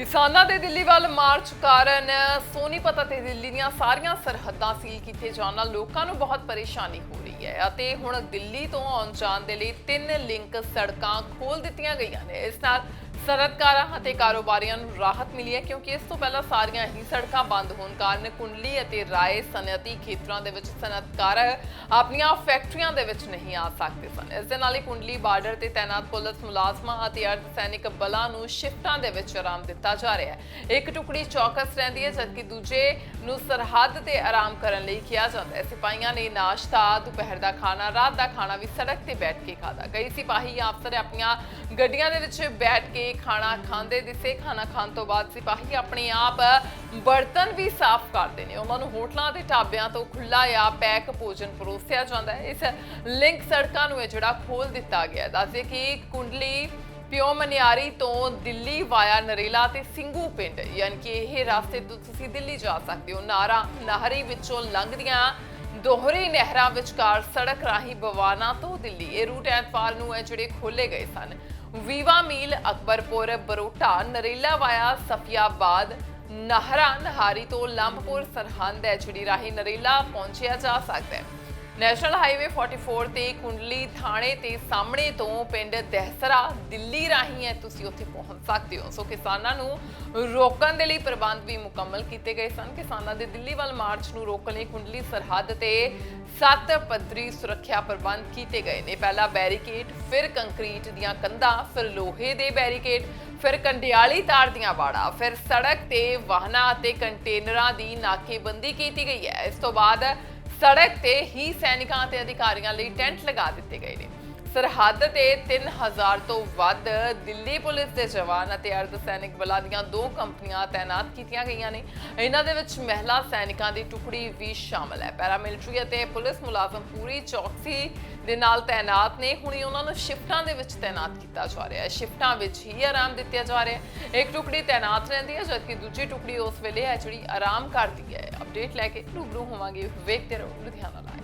ਕਿਸਾਨਾਂ ਦੇ ਦਿੱਲੀ ਵੱਲ ਮਾਰਚ ਕਾਰਨ ਸੋਨੀਪਤ ਅਤੇ ਦਿੱਲੀ ਦੀਆਂ ਸਾਰੀਆਂ ਸਰਹੱਦਾਂ ਸੀਲ ਕੀਤੇ ਜਾਣ ਨਾਲ ਲੋਕਾਂ ਨੂੰ ਬਹੁਤ ਪਰੇਸ਼ਾਨੀ ਹੋ ਰਹੀ ਹੈ ਅਤੇ ਹੁਣ ਦਿੱਲੀ ਤੋਂ ਆਉਣ ਜਾਣ ਦੇ ਲਈ ਤਿੰਨ ਲਿੰਕ ਸੜਕਾਂ ਖੋਲ ਦਿੱਤੀਆਂ ਗਈਆਂ ਨੇ। ਇਸ ਨਾਲ ਸਰਹੱਦਕਾਰਾਂ ਅਤੇ ਕਾਰੋਬਾਰੀਆਂ ਨੂੰ ਰਾਹਤ ਮਿਲੀ ਹੈ ਕਿਉਂਕਿ ਇਸ ਤੋਂ ਪਹਿਲਾਂ ਸਾਰੀਆਂ ਹੀ ਸੜਕਾਂ ਬੰਦ ਹੋਣ ਕਾਰਨ ਕੁੰਡਲੀ ਅਤੇ ਰਾਏ ਸਨਅਤੀ ਖੇਤਰਾਂ ਦੇ ਵਿੱਚ ਸਨਅਤਕਾਰ ਆਪਣੀਆਂ ਫੈਕਟਰੀਆਂ ਦੇ ਵਿੱਚ ਨਹੀਂ ਆ ਸਕਦੇ ਸਨ। ਇਸ ਦੇ ਨਾਲ ਹੀ ਕੁੰਡਲੀ ਬਾਰਡਰ ਤੇ ਤਾਇਨਾਤ ਪੁਲਿਸ ਮੁਲਾਜ਼ਮਾਂ ਅਤੇ ਅਰਧ ਸੈਨਿਕ ਬਲਾਂ ਨੂੰ ਸ਼ਿਫਟਾਂ ਦੇ ਵਿੱਚ ਆਰਾਮ ਦਿੱਤਾ ਜਾ ਰਿਹਾ ਹੈ। ਇੱਕ ਟੁਕੜੀ ਚੌਕਸ ਰਹਿੰਦੀ ਹੈ, ਜਦਕਿ ਦੂਜੇ ਨੂੰ ਸਰਹੱਦ ਤੇ ਆਰਾਮ ਕਰਨ ਲਈ ਕਿਹਾ ਜਾਂਦਾ ਹੈ। ਸਿਪਾਹੀਆਂ ਨੇ ਨਾਸ਼ਤਾ, ਦੁਪਹਿਰ ਦਾ ਖਾਣਾ, ਰਾਤ ਦਾ ਖਾਣਾ ਵੀ ਸੜਕ ਤੇ ਬੈਠ ਕੇ ਖਾਦਾ ਕਈ ਸਿਪਾਹੀ ਅਫਸਰ ਆਪਣੀਆਂ ਗੱਡੀਆਂ ਦੇ ਵਿੱਚ ਬੈਠ ਕੇ ਖਾਣਾ ਖਾਂਦੇ ਦਿਸੇ, ਖਾਣਾ ਖਾਣ ਤੋਂ ਬਾਅਦ ਸਿਪਾਹੀ ਆਪਣੇ ਆਪ ਬਰਤਨ ਵੀ ਸਾਫ਼ ਕਰਦੇ ਨੇ। ਉਹਨਾਂ ਨੂੰ ਹੋਟਲਾਂ ਤੇ ਢਾਬਿਆਂ ਤੋਂ ਖੁੱਲਾ ਜਾਂ ਪੈਕ ਭੋਜਨ ਪਰੋਸਿਆ ਜਾਂਦਾ ਹੈ। ਇਸ ਲਿੰਕ ਸੜਕਾਂ ਨੂੰ ਜਿਹੜਾ ਖੋਲ ਦਿੱਤਾ ਗਿਆ ਦੱਸਦੇ ਕਿ ਕੁੰਡਲੀ ਪਿਓ ਮਨਿਆਰੀ ਤੋਂ ਦਿੱਲੀ ਵਾਇਆ ਨਰੇਲਾ ਤੇ ਸਿੰਘੂ ਪਿੰਡ, ਯਾਨੀ ਕਿ ਇਹ ਰਸਤੇ ਤੋਂ ਤੁਸੀਂ ਦਿੱਲੀ ਜਾ ਸਕਦੇ ਹੋ। ਨਾਰਾ ਨਹਿਰੀ ਵਿੱਚੋਂ ਲੰਘਦੀਆਂ ਦੋਹਰੀ ਨਹਿਰਾਂ ਵਿਚਕਾਰ ਸੜਕ ਰਾਹੀਂ ਬਵਾਨਾ ਤੋਂ ਦਿੱਲੀ। ਇਹ ਰੂਟ ਐਤਵਾਰ ਨੂੰ ਹੈ ਜਿਹੜੇ ਖੋਲੇ ਗਏ ਸਨ। ਵੀਵਾ ਮੀਲ, ਅਕਬਰਪੁਰ, ਬਰੋਟਾ, ਨਰੇਲਾ ਵਾਇਆ, ਸਫੀਆਬਾਦ ਨਹਰਾ ਨਹਾਰੀ ਤੋਂ ਲੰਬਪੁਰ ਸਰਹੰਦ ਹੈ ਜਿਹੜੀ ਰਾਹੀਂ ਨਰੇਲਾ ਪਹੁੰਚਿਆ ਜਾ ਸਕਦਾ ਹੈ। ਨੈਸ਼ਨਲ ਹਾਈਵੇ 44 ਤੇ ਕੁੰਡਲੀ ਥਾਣੇ ਤੇ ਸਾਹਮਣੇ ਤੋਂ ਪਿੰਡ ਦਹਿਸਰਾ ਦਿੱਲੀ ਰਾਹੀਂ ਹੈ, ਤੁਸੀਂ ਉੱਥੇ ਪਹੁੰਚ ਸਕਦੇ ਹੋ। ਸੋ ਕਿਸਾਨਾਂ ਨੂੰ ਰੋਕਣ ਦੇ ਲਈ ਪ੍ਰਬੰਧ ਵੀ ਮੁਕੰਮਲ ਕੀਤੇ ਗਏ ਸਨ। ਕਿਸਾਨਾਂ ਦੇ ਦਿੱਲੀ ਵੱਲ ਮਾਰਚ ਨੂੰ ਰੋਕਣ ਲਈ ਕੁੰਡਲੀ ਸਰਹੱਦ ਤੇ ਸੱਤ ਪੱਧਰੀ ਸੁਰੱਖਿਆ ਪ੍ਰਬੰਧ ਕੀਤੇ ਗਏ ਨੇ। ਪਹਿਲਾ ਬੈਰੀਕੇਡ, ਫਿਰ ਕੰਕਰੀਟ ਦੀਆਂ ਕੰਧਾਂ, ਫਿਰ ਲੋਹੇ ਦੇ ਬੈਰੀਕੇਡ, ਫਿਰ ਕੰਡਿਆਲੀ ਤਾਰ ਦੀਆਂ ਬਾੜਾ ਫਿਰ ਸੜਕ ਤੇ ਵਾਹਨਾਂ ਅਤੇ ਕੰਟੇਨਰਾਂ ਦੀ ਨਾਕੇਬੰਦੀ ਕੀਤੀ ਗਈ ਹੈ। ਇਸ ਤੋਂ ਬਾਅਦ ਸੜਕ ਤੇ ਹੀ ਸੈਨਿਕਾਂ ਅਤੇ ਅਧਿਕਾਰੀਆਂ ਲਈ ਟੈਂਟ ਲਗਾ ਦਿੱਤੇ ਗਏ ਨੇ। ਸਰਹੱਦ ਤੇ 3000 ਤੋਂ ਵੱਧ ਦਿੱਲੀ ਪੁਲਿਸ ਦੇ ਜਵਾਨ ਅਤੇ ਅਰਧ ਸੈਨਿਕ ਬਲਾਂ ਦੀਆਂ ਦੋ ਕੰਪਨੀਆਂ ਤਾਇਨਾਤ ਕੀਤੀਆਂ ਗਈਆਂ ਨੇ। ਇਹਨਾਂ ਦੇ ਵਿੱਚ ਮਹਿਲਾ ਸੈਨਿਕਾਂ ਦੀ ਟੁਕੜੀ ਵੀ ਸ਼ਾਮਲ ਹੈ। ਪੈਰਾਮਿਲਟਰੀ ਅਤੇ ਪੁਲਿਸ ਮੁਲਾਜ਼ਮ ਪੂਰੀ ਚੌਕਸੀ ਦੇ ਨਾਲ ਤਾਇਨਾਤ ਨੇ। ਹੁਣੀ ਉਹਨਾਂ ਨੂੰ ਸ਼ਿਫਟਾਂ ਦੇ ਵਿੱਚ ਤਾਇਨਾਤ ਕੀਤਾ ਜਾ ਰਿਹਾ ਹੈ। ਸ਼ਿਫਟਾਂ ਵਿੱਚ ਹੀ ਆਰਾਮ ਦਿੱਤਾ ਜਾ ਰਿਹਾ ਹੈ। ਇੱਕ ਟੁਕੜੀ ਤਾਇਨਾਤ ਰਹਿੰਦੀ ਹੈ, ਜਦਕਿ ਦੂਜੀ ਟੁਕੜੀ ਉਸ ਵੇਲੇ ਹੈ ਜਿਹੜੀ ਆਰਾਮ ਕਰਦੀ ਹੈ। ਅਪਡੇਟ ਲੈ ਕੇ ਰੂਬਰੂ ਹੋਵਾਂਗੇ। ਵੇਖਦੇ ਰਹੋ ਲੁਧਿਆਣਾ ਲਾਈਵ